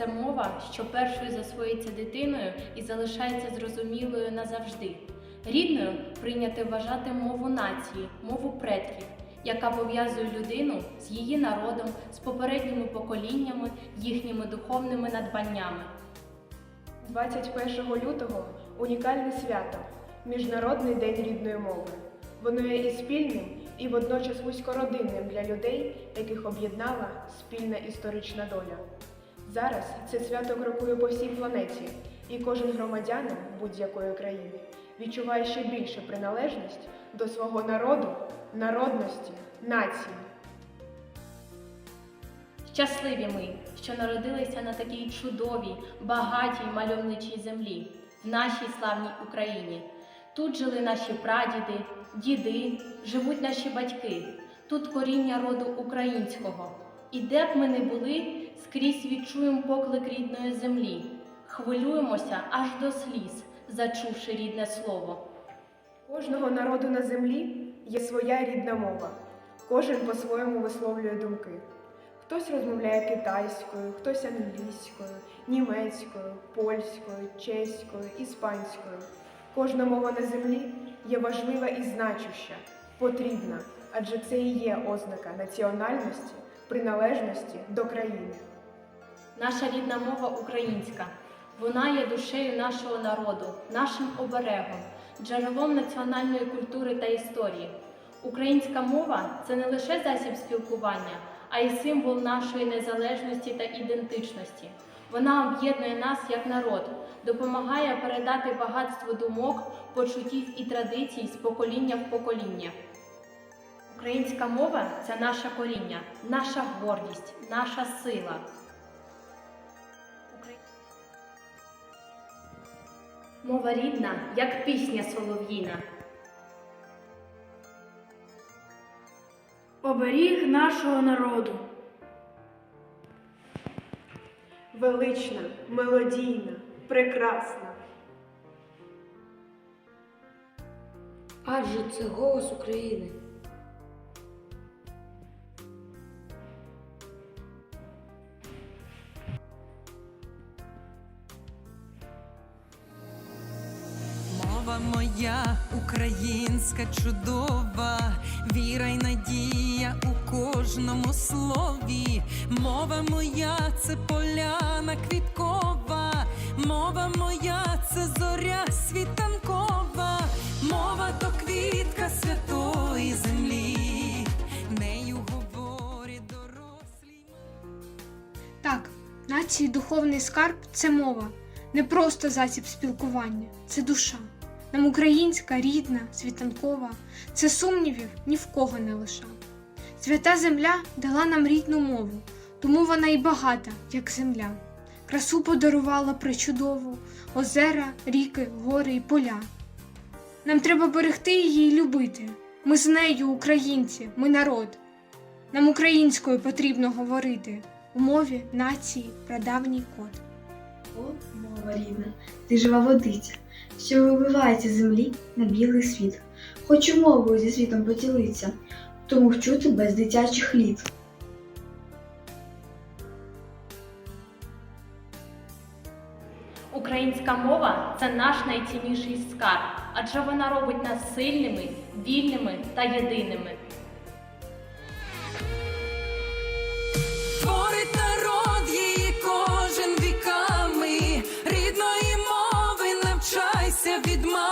це мова, що першою засвоїться дитиною і залишається зрозумілою назавжди. Рідною прийняти вважати мову нації, мову предків, яка пов'язує людину з її народом, з попередніми поколіннями, їхніми духовними надбаннями. 21 лютого унікальне свято Міжнародний день рідної мови. Воно є і спільним, і водночас вузькородинним для людей, яких об'єднала спільна історична доля. Зараз це свято крокує по всій планеті, і кожен громадянин будь-якої країни відчуває ще більше приналежність до свого народу, народності, нації. Щасливі ми, що народилися на такій чудовій, багатій мальовничій землі, в нашій славній Україні. Тут жили наші прадіди, діди, живуть наші батьки, тут коріння роду українського. І де б ми не були, скрізь відчуємо поклик рідної землі, хвилюємося аж до сліз, зачувши рідне слово. Кожного народу на землі є своя рідна мова. Кожен по-своєму висловлює думки. Хтось розмовляє китайською, хтось англійською, німецькою, польською, чеською, іспанською. Кожна мова на землі є важлива і значуща, потрібна, адже це і є ознака національності, приналежності до країни. Наша рідна мова українська. Вона є душею нашого народу, нашим оберегом, джерелом національної культури та історії. Українська мова це не лише засіб спілкування, а й символ нашої незалежності та ідентичності. Вона об'єднує нас як народ, допомагає передати багатство думок, почуттів і традицій з покоління в покоління. Українська мова це наше коріння, наша гордість, наша сила. Мова рідна, як пісня солов'їна. Оберіг нашого народу. Велична, мелодійна, прекрасна. Адже це голос України. Моя українська чудова, віра й надія у кожному слові. Мова моя це поляна квіткова, мова моя це зоря світанкова, мова то квітка святої землі, нею говорять дорослі. Так, нації духовний скарб це мова, не просто засіб спілкування, це душа. Нам українська, рідна, світанкова, це сумнівів ні в кого не лиша. Свята земля дала нам рідну мову, тому вона і багата, як земля. Красу подарувала причудову, озера, ріки, гори і поля. Нам треба берегти її і любити. Ми з нею, українці, ми народ. Нам українською потрібно говорити у мові нації прадавній код. О, мова рідна, ти жива водиця, що вибивається з землі на білий світ. Хочу мовою зі світом поділитися, тому вчу тебе з дитячих літ. Українська мова це наш найцінніший скарб, адже вона робить нас сильними, вільними та єдиними. від мене